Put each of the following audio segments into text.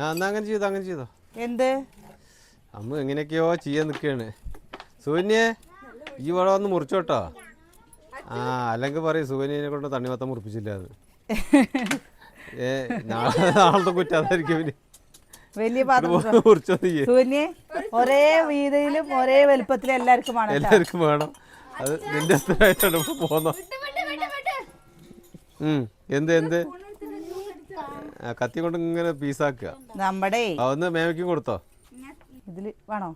ആ എന്നാ അങ്ങനെ ചെയ്തോ അങ്ങനെ ചെയ്തോ. എന്ത്? അമ്മ എങ്ങനെയൊക്കെയോ ചെയ്യാൻ നിൽക്കുകയാണ് സൂന്യെ ഈ വളം ഒന്ന് മുറിച്ചോട്ടോ. ആ അല്ലെങ്കിൽ പറയും സൂന്യനെ കൊണ്ട് തണ്ണിമത്തം മുറിപ്പിച്ചില്ല അത്. ഏ നാളെ നാളത്തെ കുറ്റാതായിരിക്കും ഇവന്. വലിയ സൂന്യെ ഒരേ വീതിയിലും ഒരേ വലുപ്പത്തിലും എല്ലാവർക്കും വേണം. എല്ലാവർക്കും വേണം. അത് നിന്റെ അത്രയായിട്ടാണ് പോന്നോ. ഉം എന്ത് എന്ത്? കത്തി കൊണ്ട് ഇങ്ങനെ പീസാക്കുക. നമ്മുടെ ആ ഒന്ന് മേമയ്ക്കും കൊടുത്തോ. ഇതിൽ വേണോ.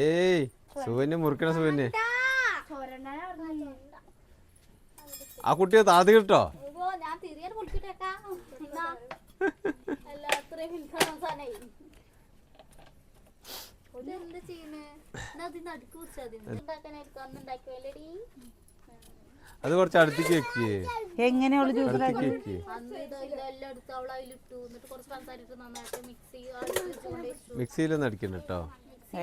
ഏയ് സുവന്യ മുറിക്കണ സുവന്യ ആ കുട്ടിയെ താതി കിട്ടോ? ഇതെന്ത് ചെയ്യുന്നേ? എന്നാ അതിന് അടുക്ക് കുറിച്ചാ ഉണ്ടാക്കാനായിരിക്കും അന്ന് ഉണ്ടാക്കിയല്ലേടി അത് കുറച്ച് അടുത്തേക്ക് വെക്കേ. എങ്ങനെയുള്ള ജ്യൂസ് അടുത്തേക്ക് വെക്കേ. അന്ന് ഇത് ഇതെല്ലാം എടുത്ത് അവൾ അതിലിട്ടു. എന്നിട്ട് കുറച്ച് പഞ്ചസാര ഇട്ട് നന്നായിട്ട് മിക്സി മിക്സിയിലൊന്നും അടിക്കണം കേട്ടോ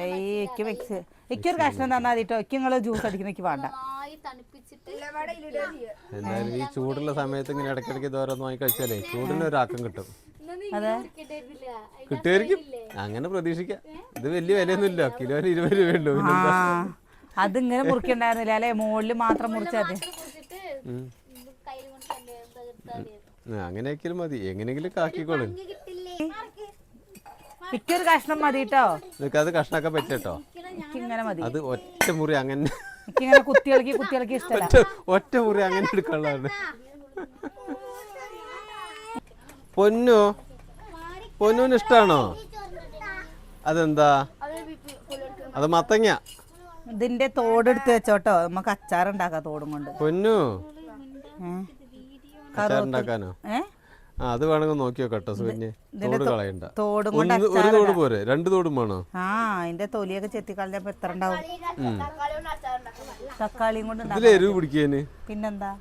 എനിക്ക് മിക്സ് എനിക്കൊരു കഷ്ണം തന്നാ മതി കേട്ടോ എനിക്ക് നിങ്ങൾ ജ്യൂസ് അടിക്കുന്നേക്ക് വേണ്ട. നന്നായി തണുപ്പിച്ചിട്ട് എന്തായാലും ഈ ചൂടുള്ള സമയത്ത് ഇങ്ങനെ ഇടയ്ക്കിടയ്ക്ക് ദോരം വാങ്ങി കഴിച്ചാലേ ചൂടിന് ഒരാക്കം കിട്ടും. അതെ. കിട്ടിയിട്ടില്ല. കിട്ടുമായിരിക്കും. അങ്ങനെ പ്രതീക്ഷിക്കാം. ഇത് വലിയ വിലയൊന്നുമില്ല. കിലോന് ഇരുപത് രൂപയുള്ളൂ ആ. അതിങ്ങനെ മുറിക്കണ്ടായിരുന്നില്ല അല്ലെ? മുകളിൽ മാത്രം മുറിച്ചാൽ മതി. അങ്ങനെയൊക്കെ മതി. എങ്ങനെയെങ്കിലും കാക്കിക്കോളും. കിട്ടില്ലേ? എനിക്കൊരു കഷ്ണം മതി കേട്ടോ നിനക്ക് അത് കഷ്ണൊക്കെ പറ്റട്ടോ ഇങ്ങനെ മതി. അത് ഒറ്റ മുറി അങ്ങനെ ഇങ്ങനെ കുത്തിയിളക്കി കുത്തിയിളക്കി ഇഷ്ടമല്ല ഒറ്റ ഒറ്റ മുറി അങ്ങനെ എടുക്കാനുള്ളതാണ്. പൊന്നു? പൊന്നുവിന് ഇഷ്ടാണോ? അതെന്താ? അത് മത്തങ്ങ. ഇതിന്റെ തോടെടുത്ത് വെച്ചോട്ടോ. നമുക്ക് അച്ചാർ ഉണ്ടാക്കാം തോടും കൊണ്ട്. പൊന്നു? അച്ചാറുണ്ടാക്കാനോ അത് വേണമെങ്കിൽ നോക്കി നോക്കട്ടോ സുകന്യെ തോട് കളയണ്ട. തോടും കൊണ്ട് ഒരു തോട് പോരെ? രണ്ട് തോടും വേണോ? ആ അതിന്റെ തൊലിയൊക്കെ ചെത്തിക്കളഞ്ഞപ്പോ എത്ര ഉണ്ടാവും. തക്കാളിയും കൊണ്ട് ഇതിൽ എരിവ് പിടിക്കേന് പിന്നെന്താ?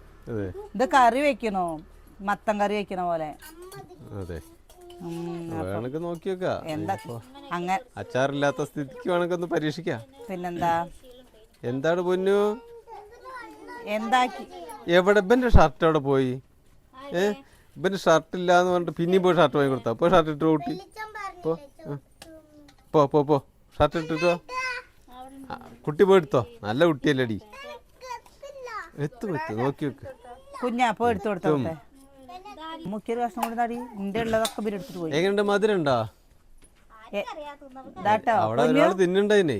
ഇത് കറി വെക്കണോ? മത്തൻ കറി വെക്കണ പോലെ. അതെ. വേണമെങ്കിൽ നോക്കി നോക്കാം എന്താ അങ്ങനെ അച്ചാറില്ലാത്ത സ്ഥിതിക്ക് വേണമെങ്കിൽ ഒന്ന് പരീക്ഷിക്കാം. പിന്നെന്താ? എന്താണ് പൊന്നു? എന്താക്കി? എവിടെ? ഇവന്റെ ഷർട്ട് എവിടെ പോയി? ഏ? ഇവന്റെ ഷർട്ട് ഇല്ല എന്ന് പറഞ്ഞിട്ട് പിന്നെയും പോയി ഷർട്ട് വാങ്ങി കൊടുത്താ? പോയി ഷർട്ട് ഇട്ട് കൂട്ടി. പോ. പോ പോ പോ. ഷർട്ട് ഇട്ടിട്ടോ കുട്ടി പോയി എടുത്തോ? നല്ല കുട്ടിയല്ലേടി. എത്തും എത്തും. നോക്കി വെക്ക്. കുഞ്ഞാ പോ എടുത്തു കൊടുത്തോ മുക്കിയൊരു കഷ്ണം കൂടി നടി നിന്റെ ഉള്ളതൊക്കെ ഇവർ എടുത്തിട്ട് പോയി. എങ്ങനെയുണ്ട് മധുരം ഉണ്ടോ ഏ, ഇതാട്ടോ അവിടെ ഒരാൾ തിന്നുണ്ടായിനേ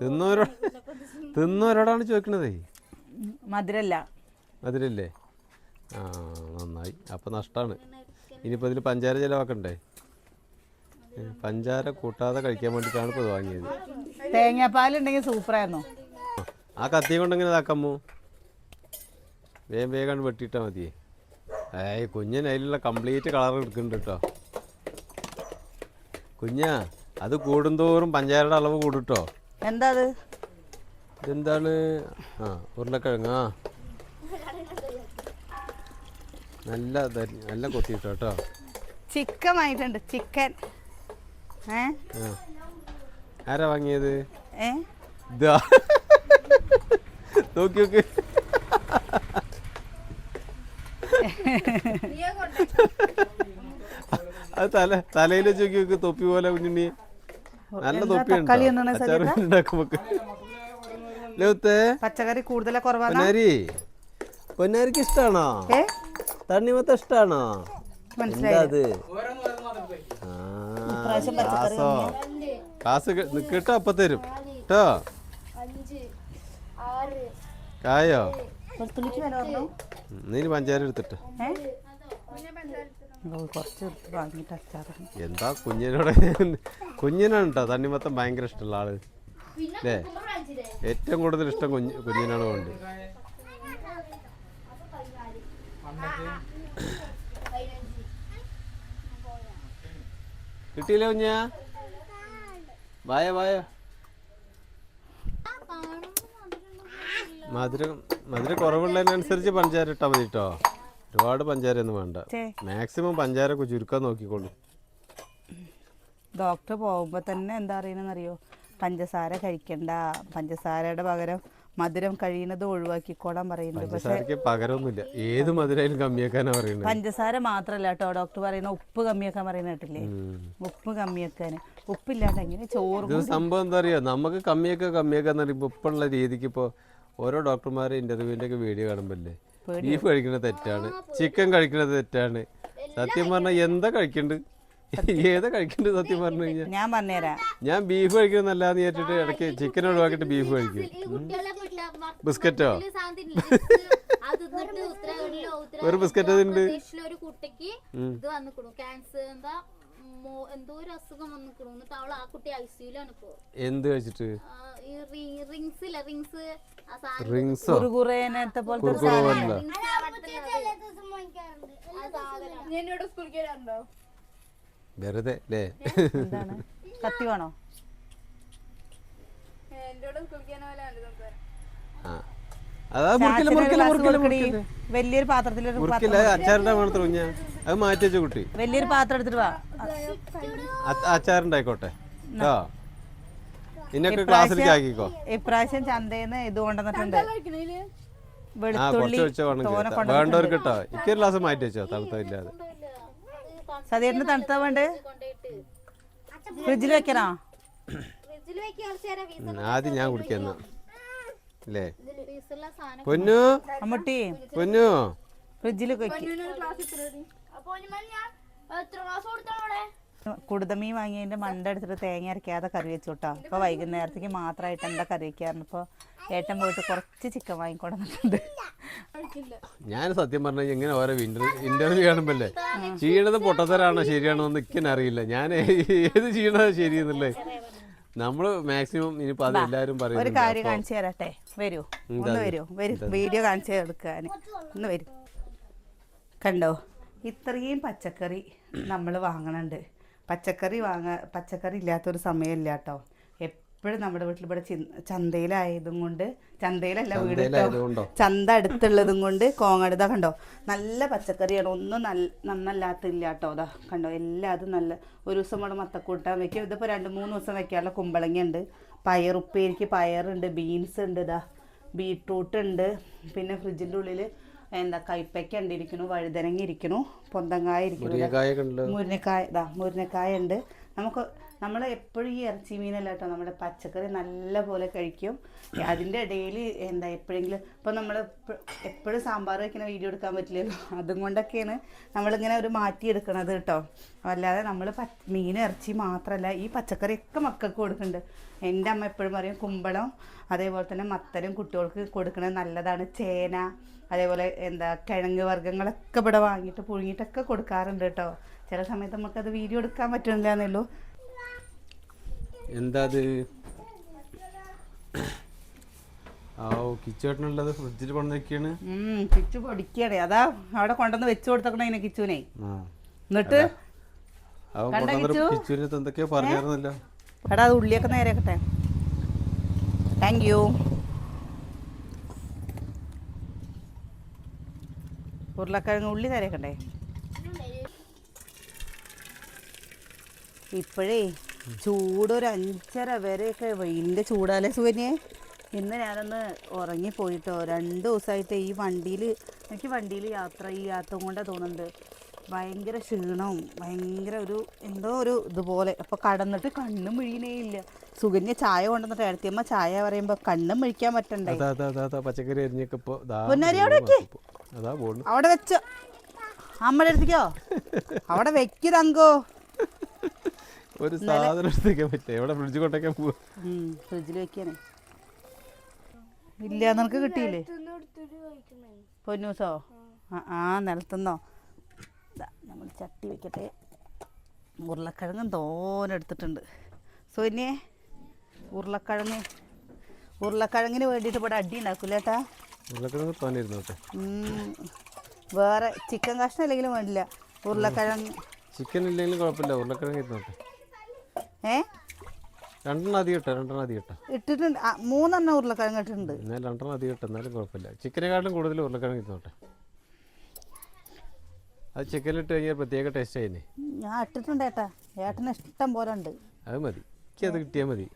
തിന്നോരോ തിന്നോരോടാണ് ചോദിക്കണതേ? മധുരല്ല. മധുരല്ലേ? ആ നന്നായി. അപ്പം നഷ്ടമാണ് ഇനിയിപ്പോൾ ഇതിൽ പഞ്ചാര ചിലവാക്കണ്ടേ? പഞ്ചാര കൂട്ടാതെ കഴിക്കാൻ വേണ്ടിയിട്ടാണ് ഇപ്പോൾ ഇത് വാങ്ങിയത്. തേങ്ങാപ്പാലുണ്ടെങ്കിൽ സൂപ്പറായിരുന്നു. ആ കത്തി കൊണ്ടെങ്ങനെ ഇതാക്കാമോ വേഗം വേഗം വെട്ടിയിട്ടാൽ മതിയേ. ഏയ് കുഞ്ഞിന് അതിലുള്ള കംപ്ലീറ്റ് കളർ എടുക്കുന്നുണ്ട് കേട്ടോ. കുഞ്ഞാ അത് കൂടുന്തോറും പഞ്ചാരയുടെ അളവ് കൂടും കേട്ടോ എന്താ അത് ഇതെന്താണ്? ആ ഉരുളക്കിഴങ്ങാ നല്ല നല്ല കൊത്തിട്ടോ കേട്ടോ ചിക്കൻ വാങ്ങിയിട്ടുണ്ട് ചിക്കൻ. ഏ? ആരാ വാങ്ങിയത്? ഏ? ഇതാ നോക്കി നോക്ക്. അത് തല തലയിൽ ചോക്കി നോക്ക് തൊപ്പി പോലെ കുഞ്ഞുണ്ണി. നല്ല പച്ചക്കറി കൂടുതൽ പൊന്നാരി. പൊന്നാരിക്ക് ഇഷ്ടാണോ? തണ്ണിമത്ത ഇഷ്ടാണോ? മനസ്സിലായി എന്താ അത്? ആ, ഇപ്രാവശ്യം കാസ് കേട്ടോ അപ്പൊ തരും. കേട്ടോ? കായോ? നീ പഞ്ചാര എടുത്തിട്ട്. കുറച്ച് എടുത്ത് വാങ്ങിയിട്ട് അച്ചാറിന് എന്താ കുഞ്ഞിനോട്? കുഞ്ഞിനാണ് കേട്ടോ തണ്ണിമത്തം ഭയങ്കര ഇഷ്ടമുള്ള ആൾ. അല്ലേ ഏറ്റവും കൂടുതൽ ഇഷ്ടം കുഞ്ഞ് കുഞ്ഞിനാണ് കൊണ്ട്. കിട്ടിയില്ല കുഞ്ഞ? വായ വായ. മധുരം മധുരം കുറവുള്ളതിനനുസരിച്ച് പഞ്ചാര ഇട്ടാൽ മതി കേട്ടോ ഒരുപാട് പഞ്ചാര ഒന്നും വേണ്ട മാക്സിമം പഞ്ചാര ചുരുക്കാൻ നോക്കിക്കോളൂ. ഡോക്ടർ പോകുമ്പോൾ തന്നെ എന്താ അറിയണമെന്നറിയോ പഞ്ചസാര കഴിക്കണ്ട. പഞ്ചസാരയുടെ പകരം മധുരം കഴിയുന്നത് ഒഴിവാക്കിക്കോളാൻ പറയുന്നുണ്ട്. പക്ഷെ പഞ്ചസാരക്ക് പകരമൊന്നുമില്ല. ഏത് മധുരയിലും കമ്മിയാക്കാനാ പറയുന്നത്. പഞ്ചസാര മാത്രല്ല കേട്ടോ. ഡോക്ടർ പറയുന്ന ഉപ്പ് കമ്മിയാക്കാൻ പറയുന്ന കേട്ടില്ലേ. ഉപ്പ് കമ്മിയാക്കാൻ. ഉപ്പില്ലാണ്ട് എങ്ങനെ ചോറ് സംഭവം എന്താ അറിയോ? നമുക്ക് കമ്മിയൊക്കെ കമ്മിയാക്കാന്ന് പറയുമ്പോൾ ഉപ്പുള്ള രീതിക്ക് ഇപ്പോൾ ഓരോ ഡോക്ടർമാരെ ഇന്റർവ്യൂവിന്റെ ഒക്കെ വീഡിയോ കാണുമ്പല്ലേ ബീഫ് കഴിക്കുന്നത് തെറ്റാണ്. ചിക്കൻ കഴിക്കുന്നത് തെറ്റാണ്. സത്യം പറഞ്ഞാൽ എന്താ കഴിക്കണ്ട്? ഏതാ കഴിക്കണ്ട് സത്യം പറഞ്ഞു കഴിഞ്ഞാൽ ഞാൻ പറഞ്ഞുതരാം. ഞാൻ ബീഫ് കഴിക്കുന്നതല്ലാന്ന് വിചാരിച്ചിട്ട് ഇടയ്ക്ക് ചിക്കൻ ഒഴിവാക്കിയിട്ട് ബീഫ് കഴിക്കും. ബിസ്ക്കറ്റോ? ഒരു ബിസ്ക്കറ്റ് അതുണ്ട് ഒരു കുട്ടിക്ക് ഇത് ക്യാൻസർ എന്താ എന്തോ ഒരു അസുഖം വന്നിക്കണു. എന്നിട്ട് അവൾ ആ കുട്ടി ഐസിയുലാണ് ഇപ്പോ. എന്ത് വെച്ചിട്ട് ആ, റിങ്സ്? ഇല്ല റിങ്സ്? റിങ്സോ വെറുതെ അല്ലേ എന്താണ്? കത്തി വേണോ? ആ. വലിയൊരു പാത്രത്തിലൊരു അച്ചാറിന്റെ കുഞ്ഞ. അത് മാറ്റി വെച്ച കുട്ടി. വലിയൊരു പാത്രം എടുത്തിട്ട് വാ. അ- അച്ചാറുണ്ടായിക്കോട്ടെ. കേട്ടോ ഇന്നൊക്കെ ക്ലാസ്സിലേക്ക് ആക്കിക്കോ. ഇപ്രാവശ്യം ചന്തയിന്ന് ഇത് കൊണ്ടുവന്നിട്ടുണ്ട്. വെളുത്തുള്ളി വേണ്ടവർക്ക് കേട്ടോ ഇക്കൊരു ഗ്ലാസ് മാറ്റി വെച്ചോ തണുത്തില്ലാതെ സതീറിന് തണുത്താ വേണ്ട? ഫ്രിഡ്ജിൽ വെക്കണോ? ആദ്യം ഞാൻ കുടിക്കുന്ന അല്ലേ പൊന്നു? അമ്മട്ടി. പൊന്നു? ഫ്രിഡ്ജിൽ കുടുതമീൻ വാങ്ങിയതിന്റെ മണ്ട എടുത്തിട്ട് തേങ്ങ അരക്കാതെ കറി വെച്ചു കേട്ടോ അപ്പൊ വൈകുന്നേരത്തേക്ക് മാത്രമായിട്ട് എന്താ കറി വെക്കാറുണ്ട് ഇപ്പൊ ഏട്ടൻ പോയിട്ട് കുറച്ച് ചിക്കൻ വാങ്ങിക്കൊടുന്നിട്ടുണ്ട് ഞാൻ സത്യം പറഞ്ഞ ഇങ്ങനെ ഓരോ ഇന്റർവ്യൂ കാണുമ്പല്ലേ ചെയ്യണത് പൊട്ടത്തരാണോ ശരിയാണോ എന്ന് ഇക്കാൻ അറിയില്ല ഞാൻ ഏത് ചെയ്യണത് ശരിയെന്നല്ലേ നമ്മൾ മാക്സിമം ഇനിയിപ്പോ അത് എല്ലാരും ഒരു കാര്യം കാണിച്ചു തരട്ടെ? വരൂ. ഒന്ന് വരൂ. വരൂ. വീഡിയോ കാണിച്ചു എടുക്കാൻ ഒന്ന് വരൂ. കണ്ടോ? ഇത്രയും പച്ചക്കറി നമ്മൾ വാങ്ങണുണ്ട്. പച്ചക്കറി വാങ്ങ പച്ചക്കറി ഇല്ലാത്തൊരു സമയമില്ല കേട്ടോ. എപ്പോഴും നമ്മുടെ വീട്ടിൽ ഇവിടെ ചന്തയിലായതും കൊണ്ട് ചന്തയിലല്ല വീട്? ചന്ത അടുത്തുള്ളതും കൊണ്ട് കോങ്ങടുത കണ്ടോ? നല്ല പച്ചക്കറിയാണ്. ഒന്നും നല്ല നന്നല്ലാത്തില്ല കേട്ടോ അതാ കണ്ടോ? എല്ലാതും നല്ല ഒരു ദിവസം ഇവിടെ മത്തക്കൂട്ടാൻ വെക്കും. ഇതിപ്പോൾ രണ്ട് മൂന്ന് ദിവസം വെക്കാനുള്ള കുമ്പളങ്ങ ഉണ്ട്. പയർ ഉപ്പേരിക്ക് പയറുണ്ട് ബീൻസ് ഉണ്ട് ഇതാ. ബീട്രൂട്ട് ഉണ്ട്. പിന്നെ ഫ്രിഡ്ജിന്റെ ഉള്ളിൽ എന്താ കൈപ്പയ്ക്ക ഉണ്ട്. ഇരിക്കണു വഴുതനങ്ങ ഇരിക്കണു പൊന്തങ്കായ ഇരിക്കണു മുരിങ്ങക്കായ ഇതാ മുരിങ്ങക്കായ ഉണ്ട്. നമുക്ക് നമ്മൾ എപ്പോഴും ഈ ഇറച്ചി മീനല്ല കേട്ടോ നമ്മുടെ പച്ചക്കറി നല്ല പോലെ കഴിക്കും. അതിന്റെ ഇടയിൽ എന്താ എപ്പോഴെങ്കിലും ഇപ്പം നമ്മൾ എപ്പോഴും സാമ്പാർ വയ്ക്കുന്ന വീഡിയോ എടുക്കാൻ പറ്റില്ലല്ലോ അതും കൊണ്ടൊക്കെയാണ് നമ്മളിങ്ങനെ ഒരു മാറ്റി എടുക്കണത് കേട്ടോ. അല്ലാതെ നമ്മൾ മീൻ ഇറച്ചി മാത്രമല്ല ഈ പച്ചക്കറിയൊക്കെ മക്കൾക്ക് കൊടുക്കുന്നുണ്ട് എന്റെ അമ്മ എപ്പോഴും പറയും കുമ്പളം അതേപോലെ തന്നെ മത്തനും കുട്ടികൾക്ക് കൊടുക്കുന്നത് നല്ലതാണ്. ചേന അതേപോലെ എന്താ കിഴങ്ങ് വർഗങ്ങളൊക്കെ ഇവിടെ വാങ്ങിയിട്ട് പുഴുങ്ങിയിട്ടൊക്കെ കൊടുക്കാറുണ്ട് കേട്ടോ. ചില സമയത്ത് നമുക്കത് വീഡിയോ എടുക്കാൻ പറ്റുന്നില്ല എന്നുള്ളൂ എന്താ അത് ആ കിച്ചേട്ടനുള്ളത് ഫ്രിഡ്ജിൽ കൊണ്ടുവയ്ക്കാണ് കിച്ചു പൊടിക്കണേ അതാ അവിടെ കൊണ്ടുവന്ന് വെച്ചു കൊടുത്തക്കണേ ഇതിനെ കിച്ചുവിനെ. എന്നിട്ട്? അവൻ കണ്ടോ കൊണ്ടുവന്നിട്ട് കിച്ചു? കിച്ചുവിനകത്ത് പറഞ്ഞായിരുന്നല്ലോ. എടാ അത് ഉള്ളിയൊക്കെ നേരെയാക്കട്ടെ താങ്ക് യു ഉരുളക്കിഴങ്ങ് ഉള്ളി നേരെയാക്കണ്ടേ ഇപ്പോഴേ ചൂടൊരു അഞ്ചര വരെയൊക്കെ വെയിലിന്റെ ചൂടാലേ സുഖനെ ഇന്ന് ഞാനൊന്ന് ഉറങ്ങിപ്പോയിട്ടോ. രണ്ട് ദിവസമായിട്ട് ഈ വണ്ടിയിൽ എനിക്ക് വണ്ടിയിൽ യാത്ര ഈ യാത്ര കൊണ്ടാണ് തോന്നുന്നുണ്ട് ഭയങ്കര ക്ഷീണവും ഭയങ്കര ഒരു എന്തോ ഒരു ഇതുപോലെ. അപ്പോൾ കടന്നിട്ട് കണ്ണും മിഴിയണേ ഇല്ല. സുകന്യ ചായ കൊണ്ടുവന്നിട്ട് എടുത്തിയമ്മ ചായ പറയുമ്പോൾ കണ്ണും മിഴിക്കാൻ പറ്റണ്ടേ? പച്ചക്കറി അരിഞ്ഞൊക്കെ അവിടെ വെച്ചോ. അമ്മയുടെ അടുത്തേക്കോ? അവിടെ വെക്ക് തങ്കോ. ഒരു സാധനം എടുത്തേക്കാൻ പറ്റില്ല. എവിടെ ഫ്രിഡ്ജ് കൊണ്ടേക്കാൻ പോവാ. ഫ്രിഡ്ജിൽ വെക്കാനേ. ഇല്ല നിനക്ക് കിട്ടിയില്ലേ? പൊന്നൂസോ? ആ നിലത്തുനിന്നോ നിലത്തുന്നോ? നമ്മൾ ചട്ടി വെക്കട്ടെ. ഉരുളക്കിഴങ്ങും തോനെടുത്തിട്ടുണ്ട് സോ സോന്യെ ഉരുളക്കിഴങ്ങ് ഉരുളക്കിഴങ്ങിന് വേണ്ടിയിട്ട് ഇവിടെ അടി ഉണ്ടാക്കൂലേട്ടാ ഉരുളക്കിഴങ്ങ് തോന്നിയിരുന്നു വേറെ ചിക്കൻ കഷ്ണം അല്ലെങ്കിലും വേണ്ടില്ല. ഉരുളക്കിഴങ്ങ്. ചിക്കൻ ഇല്ലെങ്കിലും കുഴപ്പമില്ല. ഉരുളക്കിഴങ്ങ് ഇരുന്നോട്ടെ ഏ? രണ്ടെണ്ണം അധികം ഇട്ടോ രണ്ടെണ്ണം അധികം ഇട്ടോ. ഇട്ടിട്ടുണ്ട്. ആ, മൂന്നെണ്ണം ഉരുളക്കിഴങ്ങ് ഇട്ടിട്ടുണ്ട്. എന്നാൽ രണ്ടെണ്ണം അധികം ഇട്ടോ എന്നാലും കുഴപ്പമില്ല. ചിക്കനെക്കാട്ടിലും കൂടുതൽ ഉരുളക്കിഴങ്ങ് ഇരുന്നോട്ടെ അത് ചിക്കനിലിട്ട് കഴിഞ്ഞാൽ പ്രത്യേക ടേസ്റ്റ് ആയില്ലേ? ഞാൻ ഇട്ടിട്ടുണ്ട് ഏട്ടാ. ഏട്ടന് ഇഷ്ടം പോലെ ഉണ്ട്. അത് മതി. എനിക്ക് അത് കിട്ടിയാൽ മതി.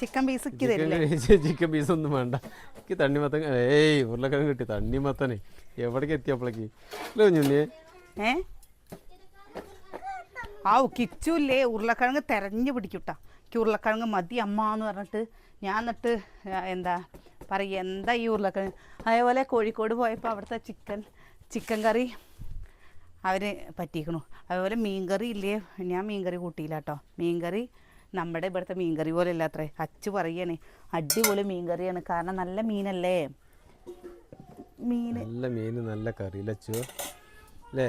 ചിക്കൻ പീസ് ഇക്ക് തരില്ലേ? ചിക്കൻ പീസ് ഒന്നും വേണ്ട. എനിക്ക് തണ്ണിമത്തൻ ഏയ് ഉരുളക്കിഴങ്ങ് കിട്ടി. തണ്ണിമത്തനെ എവിടേക്ക് എത്തിയപ്പോഴേക്ക് അല്ലോ ഞുണ്ണിയെ ഏ? ആ കിച്ചുല്ലേ ഉരുളക്കിഴങ്ങ് തെരഞ്ഞു പിടിക്കൂട്ടാ. എനിക്ക് ഉരുളക്കിഴങ്ങ് മതി അമ്മ എന്ന് പറഞ്ഞിട്ട് ഞാൻ എന്നിട്ട് എന്താ പറയുക എന്താ ഈ ഉരുളക്കിഴങ്ങ്? അതേപോലെ കോഴിക്കോട് പോയപ്പോൾ അവിടുത്തെ ചിക്കൻ ചിക്കൻ കറി അവർ പറ്റിക്കണു. അതുപോലെ മീൻകറി ഇല്ലേ? ഞാൻ മീൻകറി കൂട്ടിയില്ല കേട്ടോ. മീൻകറി നമ്മുടെ ഇവിടുത്തെ മീൻകറി പോലെ അല്ല അത്രേ. അച്ചു പറയണേ അടിപൊളി മീൻകറിയാണ്. കാരണം നല്ല മീനല്ലേ? മീൻ നല്ല മീൻ നല്ല കറി. അല്ലേ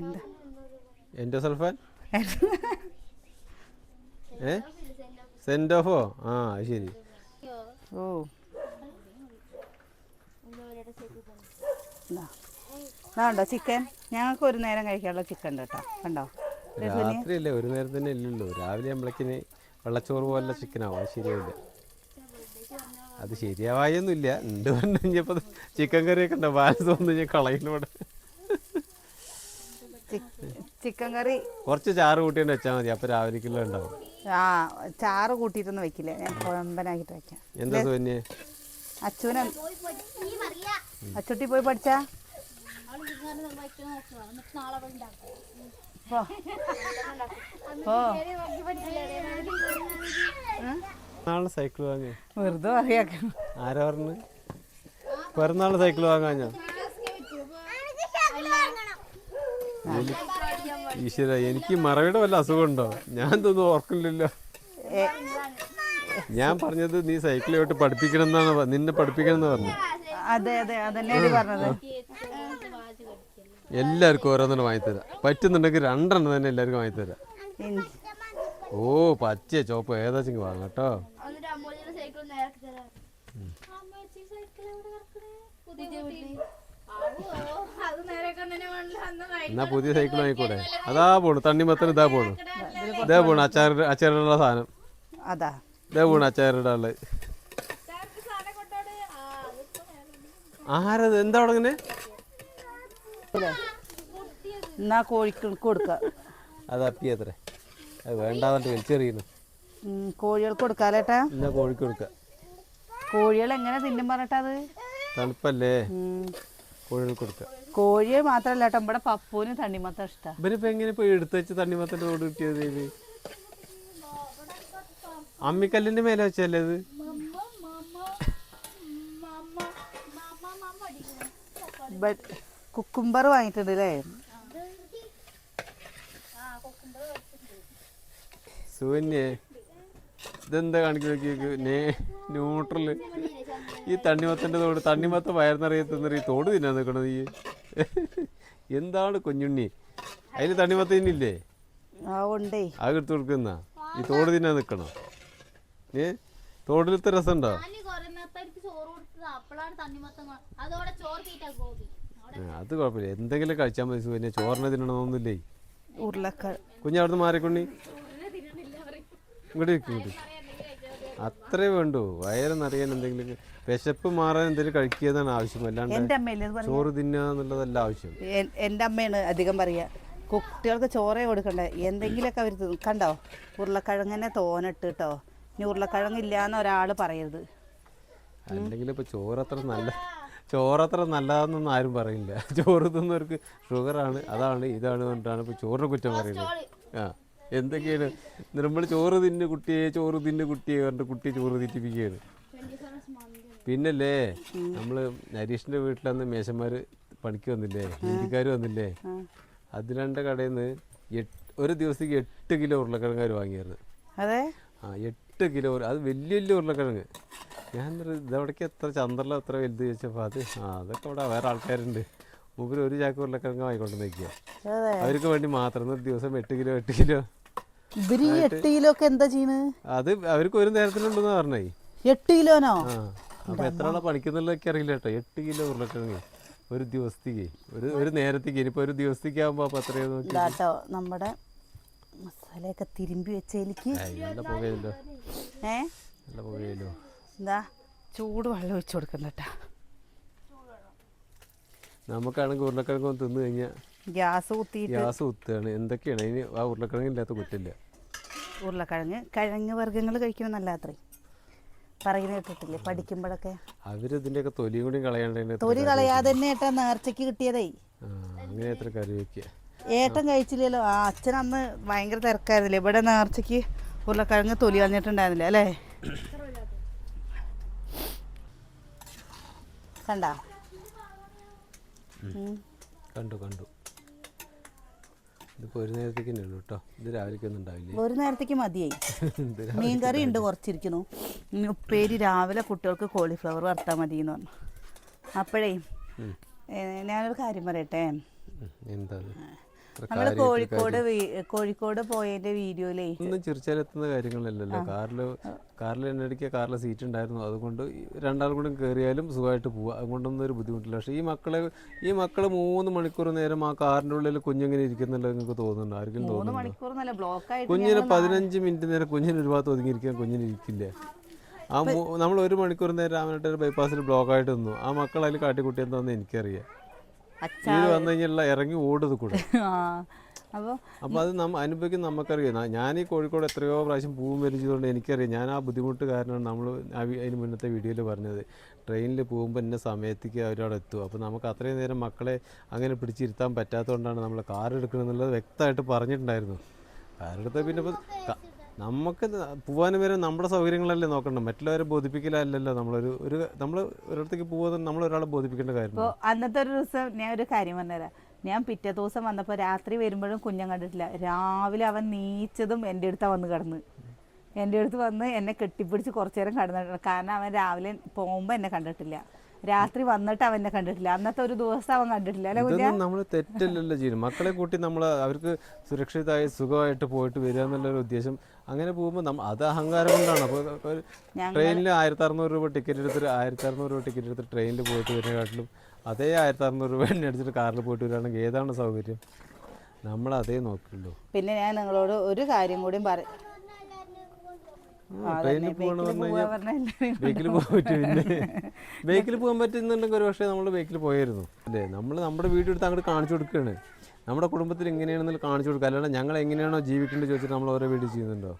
എന്താ? എന്റെ സൽഫാൻ? ഏ? സെൻഡ് ഓഫോ ആ അത് ശരി. ഓ. ണ്ടോ ചിക്കൻ? ഞങ്ങൾക്ക് ഒരു നേരം കഴിക്കാനുള്ള ചിക്കൻ കേട്ടോ. കണ്ടോ? രാത്രിയല്ലേ ഒരു നേരം തന്നെ ഇല്ലല്ലോ. രാവിലെ നമ്മളേക്കിന് വെള്ളച്ചോറ് പോലെ ചിക്കനാവും. അത് ശരിയാവില്ല. അത് ശരിയാവായൊന്നുമില്ല. ഉണ്ട് പറഞ്ഞു കഴിഞ്ഞപ്പോൾ ചിക്കൻ കറിയൊക്കെ ഉണ്ടോ? ബാലൻസ് വന്നു കഴിഞ്ഞാൽ കളയുന്നു ഇവിടെ ചിക്കൻ കറി. കുറച്ച് ചാറ് കൂട്ടിയിട്ട് വെച്ചാൽ മതി. അപ്പൊ രാവിലേക്കുള്ള ഉണ്ടാവും. ആ ചാറ് കൂട്ടിയിട്ടൊന്നും വെക്കില്ല. ഞാൻ കൊഴമ്പനാക്കിട്ട് വെക്കാം. എന്താ സുകന്യെ? അച്ഛനെ അച്ചുട്ടി പോയി പഠിച്ചാ? നാളെ സൈക്കിൾ വാങ്ങി. വെറുതെ ആരാ പറഞ്ഞു പിറന്നാൾ സൈക്കിൾ വാങ്ങാഞ്ഞോ? ഈശ്വര എനിക്ക് മറവിയുടെ വല്ല അസുഖമുണ്ടോ? ഞാൻ ഇതൊന്നും ഓർക്കില്ലല്ലോ ഞാൻ പറഞ്ഞത് നീ സൈക്കിളോട്ട് പഠിപ്പിക്കണം എന്നാണ് നിന്നെ പഠിപ്പിക്കണം എന്ന് പറഞ്ഞു അതെ അതെ അതന്നെയാണ് പറഞ്ഞത്. എല്ലാവർക്കും ഓരോന്നും വാങ്ങിത്തരാം. പറ്റുന്നുണ്ടെങ്കിൽ രണ്ടെണ്ണം തന്നെ എല്ലാവർക്കും വാങ്ങിത്തരാം. തരാ ഓ പച്ച ചോപ്പ്. ഏതാച്ചെങ്കിൽ വാങ്ങാം കേട്ടോ. സൈക്കിൾ എന്നാ പുതിയ സൈക്കിൾ വാങ്ങിക്കൂടെ? അതാ പോണു. തണ്ണിമത്തൻ ഇതാ പോണു. ഇതേ പോണു. അച്ചാർ അച്ചാറുള്ള സാധനം. അതാ. ഇതേ പോണു അച്ചാറിടാ ഉള്ളത് സാധനം കൊണ്ടോട് ആ അതിപ്പോ നേരെ ആരത്? എന്താ തുടങ്ങനെ? എന്നാ കോഴിക്ക് കൊടുക്ക. അത് അപ്പിയത്രേ അത് വേണ്ടാന്നിട്ട് വലിച്ചെറിയുന്നു. കോഴികൾക്ക് കൊടുക്കാലേട്ടാ? എന്നാ കോഴിക്ക് കൊടുക്ക. കോഴികൾ എങ്ങനെ തിന്നും പറഞ്ഞിട്ടത് തണുപ്പല്ലേ? ഉം. കോഴികൾക്ക് കൊടുക്കുക കോഴിയെ മാത്രമല്ല കേട്ടോ നമ്മുടെ പപ്പൂന് തണ്ണിമത്തം ഇഷ്ടാ. ഇവനിപ്പോ എങ്ങനെ പോയി എടുത്ത് വെച്ച് തണ്ണിമത്തന്റെ തോട് കിട്ടിയത് ഇത് അമ്മിക്കല്ലിന്റെ മേലെ വെച്ചല്ലേ ഇത്? കുക്കുംബർ വാങ്ങിയിട്ടുണ്ട് അല്ലേ? സുകന്യെ. ഇതെന്താ കാണിക്കുന്ന നേ ന്യൂട്രൽ ഈ തണ്ണിമത്തന്റെ തോട് തണ്ണിമത്ത വയറിനറിയത്തുന്ന ഈ തോട് തിന്നാൻ നിൽക്കണത് ഈ? എന്താണ് കുഞ്ഞുണ്ണി? അതിൽ തണ്ണിമത്ത തിന്നില്ലേ? ആ അത് എടുത്ത് കൊടുക്കുന്ന? ഈ തോട് തിന്നാൻ നിൽക്കണോ ഏ? തോടിലത്തെ രസമുണ്ടോ? അത് കുഴപ്പമില്ല. എന്തെങ്കിലും കഴിച്ചാൽ മതി സുകന്യ ചോറിനെ തിന്നണമെന്നൊന്നുമില്ലേ കുഞ്ഞവിടുന്ന് മാറിക്കൊണ്ണി. ഇങ്ങോട്ട് അത്രേ വേണ്ടൂ. വയറെന്നറിയാൻ എന്തെങ്കിലും വിശപ്പ് മാറാൻ എന്തെങ്കിലും കഴിക്കുക എന്നാണ് ആവശ്യം. അല്ലാണ്ട് ചോറ് തിന്നുക എന്നുള്ളതല്ല ആവശ്യം. എൻ- എന്റെ അമ്മയാണ് അധികം പറയുക കുട്ടികൾക്ക് ചോറേ കൊടുക്കണ്ടേ? എന്തെങ്കിലുമൊക്കെ അവർ തിന്നും. കണ്ടോ? ഉരുളക്കിഴങ്ങനെ തോനിട്ട് കേട്ടോ ഇനി ഉരുളക്കിഴങ്ങ് ഇല്ലാന്ന് ഒരാൾ പറയരുത്. അല്ലെങ്കിൽ ഇപ്പൊ ചോറത്ര നല്ല ചോറത്ര നല്ലതാണെന്നൊന്നും ആരും പറയില്ല. ചോറ് തിന്നവർക്ക് ഷുഗറാണ് അതാണ് ഇതാണ് കൊണ്ടാണ് ഇപ്പൊ ചോറിനെ കുറ്റം പറയുന്നത്. ആ. എന്തൊക്കെയാണ്? നമ്മൾ ചോറ് തിന്ന് കുട്ടിയെ ചോറ് തിന്ന് കുട്ടിയെ പറഞ്ഞിട്ട് കുട്ടിയെ ചോറ് തിറ്റിപ്പിക്കുകയാണ്. പിന്നല്ലേ നമ്മൾ നരീഷിന്റെ വീട്ടിലന്ന് മേശന്മാര് പണിക്ക് വന്നില്ലേ ഹിന്ദിക്കാർ വന്നില്ലേ അതിരണ്ട കടയിൽ നിന്ന് ഒരു ദിവസത്തേക്ക് എട്ട് കിലോ ഉരുളക്കിഴങ്ങാർ വാങ്ങിയായിരുന്നു. അതെ? ആ എട്ട് കിലോ അത് വലിയ വലിയ ഉരുളക്കിഴങ്ങ്. ഞാൻ ഇതവിടേക്ക് എത്ര ചന്ദ്രല എത്ര വലുത് ചോദിച്ചപ്പോൾ അത് ആ അതൊക്കെ അവിടെ വേറെ ആൾക്കാരുണ്ട്. മൂപ്പര് ഒരു ചാക്ക് ഉരുളക്കിഴങ്ങ് വാങ്ങിക്കൊണ്ട് നിൽക്കുക അവർക്ക് വേണ്ടി മാത്രം ഒരു ദിവസം എട്ട് കിലോ എട്ട് കിലോ ഇവർ ഈ എട്ട് കിലോ ഒക്കെ എന്താ ചെയ്യണ്? അത് അവർക്ക് ഒരു നേരത്തിനുണ്ടെന്ന് പറഞ്ഞേ. എട്ട് കിലോനോ ആ അപ്പൊ എത്ര ആളെ പണിക്കുന്നുള്ളതൊക്കെ അറിയില്ല കേട്ടോ. എട്ട് കിലോ ഉരുളക്കിഴങ്ങ് ഒരു ദിവസത്തേക്ക്. ഒരു ഒരു നേരത്തേക്ക്. ഇനിയിപ്പോ ഒരു ദിവസത്തേക്ക് ആകുമ്പോ അപ്പൊ അത്രയോ നോക്കി ഇതാട്ടോ നമ്മുടെ മസാലയൊക്കെ തിരുമ്പി വെച്ചേലിക്ക് നല്ല പുകയല്ലോ. ഏ? നല്ല പുകയല്ലോ. എന്താ? ചൂട് വെള്ളം ഒഴിച്ചു കൊടുക്കണ്ട കേട്ടാ. നമുക്കാണെങ്കിൽ ഉരുളക്കിഴങ്ങ് ഒന്ന് തിന്നു കഴിഞ്ഞാൽ ഗ്യാസ് കുത്തിയിട്ട് ഗ്യാസ് കുത്തുകയാണ്. എന്തൊക്കെയാണ്? അതിന് ആ ഉരുളക്കിഴങ്ങില്ലാത്ത കുറ്റില്ല. ഉരുളക്കിഴങ്ങ് കിഴങ്ങ് വർഗങ്ങൾ കഴിക്കുന്നത് നല്ല അത്രേ. പറയുന്നത് കേട്ടിട്ടില്ലേ? പഠിക്കുമ്പോഴൊക്കെ. അവരിതിന്റെയൊക്കെ തൊലിയും കൂടി കളയാണ്ട് തൊലി കളയാതെ തന്നെ ഏട്ടാ നേർച്ചയ്ക്ക് കിട്ടിയതേ. അങ്ങനെ എത്ര കറി വെക്കുക ഏട്ടൻ കഴിച്ചില്ലല്ലോ. ആ അച്ഛൻ അന്ന് ഭയങ്കര തിരക്കായിരുന്നില്ലേ? ഇവിടെ നേർച്ചയ്ക്ക് ഉരുളക്കിഴങ്ങ് തൊലി കളഞ്ഞിട്ടുണ്ടായിരുന്നില്ല അല്ലേ? കണ്ടാ. കണ്ടു കണ്ടു. ഇതിപ്പോൾ ഒരു നേരത്തേക്ക് തന്നെ ഉള്ളൂ കേട്ടോ. ഇത് രാവിലേക്കൊന്നും ഉണ്ടാവില്ലേ? ഒരു നേരത്തേക്ക് മതിയായി. മീൻ കറി ഉണ്ട് കുറച്ചിരിക്കുന്നു. ഉപ്പേരി രാവിലെ കുട്ടികൾക്ക് കോളിഫ്ലവർ വറുത്താൽ മതി എന്ന് പറഞ്ഞു. അപ്പോഴേ ഞാനൊരു കാര്യം പറയട്ടെ? എന്താ കോഴിക്കോട് കോഴിക്കോട് പോയതിന്റെ വീഡിയോയിലേ. ഒന്നും ചിരിച്ചാലെത്തുന്ന കാര്യങ്ങളല്ലല്ലോ കാറിൽ കാറിൽ എണ്ണടിക്കുക കാറിലെ സീറ്റ് ഉണ്ടായിരുന്നു. അതുകൊണ്ട് രണ്ടാൾ കൂടെ കയറിയാലും സുഖമായിട്ട് പോവാം. അതുകൊണ്ടൊന്നും ഒരു ബുദ്ധിമുട്ടില്ല. പക്ഷേ ഈ മക്കളെ ഈ മക്കൾ മൂന്ന് മണിക്കൂർ നേരം ആ കാറിന്റെ ഉള്ളിൽ കുഞ്ഞിങ്ങനെ ഇരിക്കുന്നുണ്ടോ നിങ്ങൾക്ക് തോന്നുന്നുണ്ടോ? ആർക്കും തോന്നുന്നുണ്ടോ? കുഞ്ഞിന് പതിനഞ്ച് മിനിറ്റ് നേരം കുഞ്ഞിന് ഒരു ഭാഗത്ത് ഒതുങ്ങിയിരിക്കാൻ കുഞ്ഞിന് ഇരിക്കില്ല. ആ നമ്മൾ ഒരു മണിക്കൂർ നേരം രാമനായിട്ട് ബൈപ്പാസിൽ ബ്ലോക്ക് ആയിട്ട് നിന്നു. ആ മക്കൾ അതിൽ കാട്ടിക്കുട്ടി എന്താണെന്ന് എനിക്കറിയാം. വന്നു ഇറങ്ങി ഓടുന്നത് കൂടെ. അപ്പോൾ അപ്പോൾ അത് നമ്മ അനുഭവിക്കുന്ന നമുക്കറിയാം ഞാൻ ഈ കോഴിക്കോട് എത്രയോ പ്രാവശ്യം പൂവും വലിച്ചതുകൊണ്ട് എനിക്കറിയാം. ഞാൻ ആ ബുദ്ധിമുട്ട് കാരണമാണ് നമ്മൾ അതിന് മുന്നത്തെ വീഡിയോയിൽ പറഞ്ഞത്. ട്രെയിനിൽ പോകുമ്പോൾ ഇന്ന സമയത്തേക്ക് അവരവിടെ എത്തും. അപ്പോൾ നമുക്ക് അത്രയും നേരം മക്കളെ അങ്ങനെ പിടിച്ചിരുത്താൻ പറ്റാത്തതുകൊണ്ടാണ് നമ്മൾ കാർ എടുക്കണമെന്നുള്ളത് വ്യക്തമായിട്ട് പറഞ്ഞിട്ടുണ്ടായിരുന്നു. കാർ എടുത്താൽ പിന്നെ ഇപ്പോൾ നമുക്ക് പോകാൻ വരെ നമ്മുടെ സൗകര്യങ്ങളല്ലേ നോക്കണ്ട? മറ്റുള്ളവരെ ബോധിപ്പിക്കലല്ലല്ലോ നമ്മളൊരു ഒരു നമ്മൾ ഒരിടത്തേക്ക് പോകുന്നത് നമ്മൾ ഒരാളെ ബോധിപ്പിക്കേണ്ട കാര്യം അന്നത്തെ ഒരു ദിവസം ഞാൻ ഒരു കാര്യം പറഞ്ഞുതരാം. ഞാൻ പിറ്റേ ദിവസം വന്നപ്പോൾ രാത്രി വരുമ്പോഴും കുഞ്ഞൻ കണ്ടിട്ടില്ല. രാവിലെ അവൻ നീച്ചതും എന്റെ അടുത്താണ് വന്ന് കിടന്ന്. എന്റെ അടുത്ത് വന്ന് എന്നെ കെട്ടിപ്പിടിച്ച് കുറച്ചു നേരം കിടന്നിട്ടുണ്ട് കാരണം അവൻ രാവിലെ പോകുമ്പോൾ എന്നെ കണ്ടിട്ടില്ല. രാത്രി വന്നിട്ട് അവനെ കണ്ടിട്ടില്ല. അന്നത്തെ ഒരു ദിവസം അവൻ കണ്ടിട്ടില്ല. അല്ലെ നമ്മൾ തെറ്റല്ലല്ലോ ചെയ്യും മക്കളെ കൂട്ടി നമ്മൾ അവർക്ക് സുരക്ഷിതമായി സുഖമായിട്ട് പോയിട്ട് വരിക എന്നുള്ളൊരു ഉദ്ദേശം അങ്ങനെ പോകുമ്പോൾ നമ്മൾ അത് അഹങ്കാരം കൊണ്ടാണ്. അപ്പോൾ ട്രെയിനിൽ ആയിരത്തി അറുന്നൂറ് രൂപ ടിക്കറ്റ് എടുത്തിട്ട് ആയിരത്തി അറുന്നൂറ് രൂപ ടിക്കറ്റ് എടുത്ത് ട്രെയിനിൽ പോയിട്ട് വരുന്നതിനെക്കാട്ടിലും അതേ ആയിരത്തി അറുന്നൂറ് രൂപ എണ്ണ അടിച്ചിട്ട് കാറിൽ പോയിട്ട് വരികയാണെങ്കിൽ ഏതാണ് സൗകര്യം? നമ്മൾ അതേ നോക്കുള്ളൂ. പിന്നെ ഞാൻ നിങ്ങളോട് ഒരു കാര്യം കൂടി പറയും ട്രെയിനിൽ പോകണമെന്ന് പറഞ്ഞു കഴിഞ്ഞാൽ ബൈക്കിൽ പോകാൻ പറ്റും പിന്നെ ബൈക്കിൽ പോകാൻ പറ്റുന്നുണ്ടെങ്കിൽ ഒരു പക്ഷേ നമ്മൾ ബൈക്കിൽ പോയായിരുന്നു. അല്ലേ? നമ്മൾ നമ്മുടെ വീഡിയോ എടുത്ത് അങ്ങോട്ട് കാണിച്ചു കൊടുക്കുകയാണ് നമ്മുടെ കുടുംബത്തിൽ എങ്ങനെയാണെന്ന് കാണിച്ചു കൊടുക്കുക അല്ലാണ്ട് ഞങ്ങൾ എങ്ങനെയാണോ ജീവിക്കേണ്ടത് ചോദിച്ചിട്ട് നമ്മൾ ഓരോ വീഡിയോ ചെയ്യുന്നുണ്ടോ?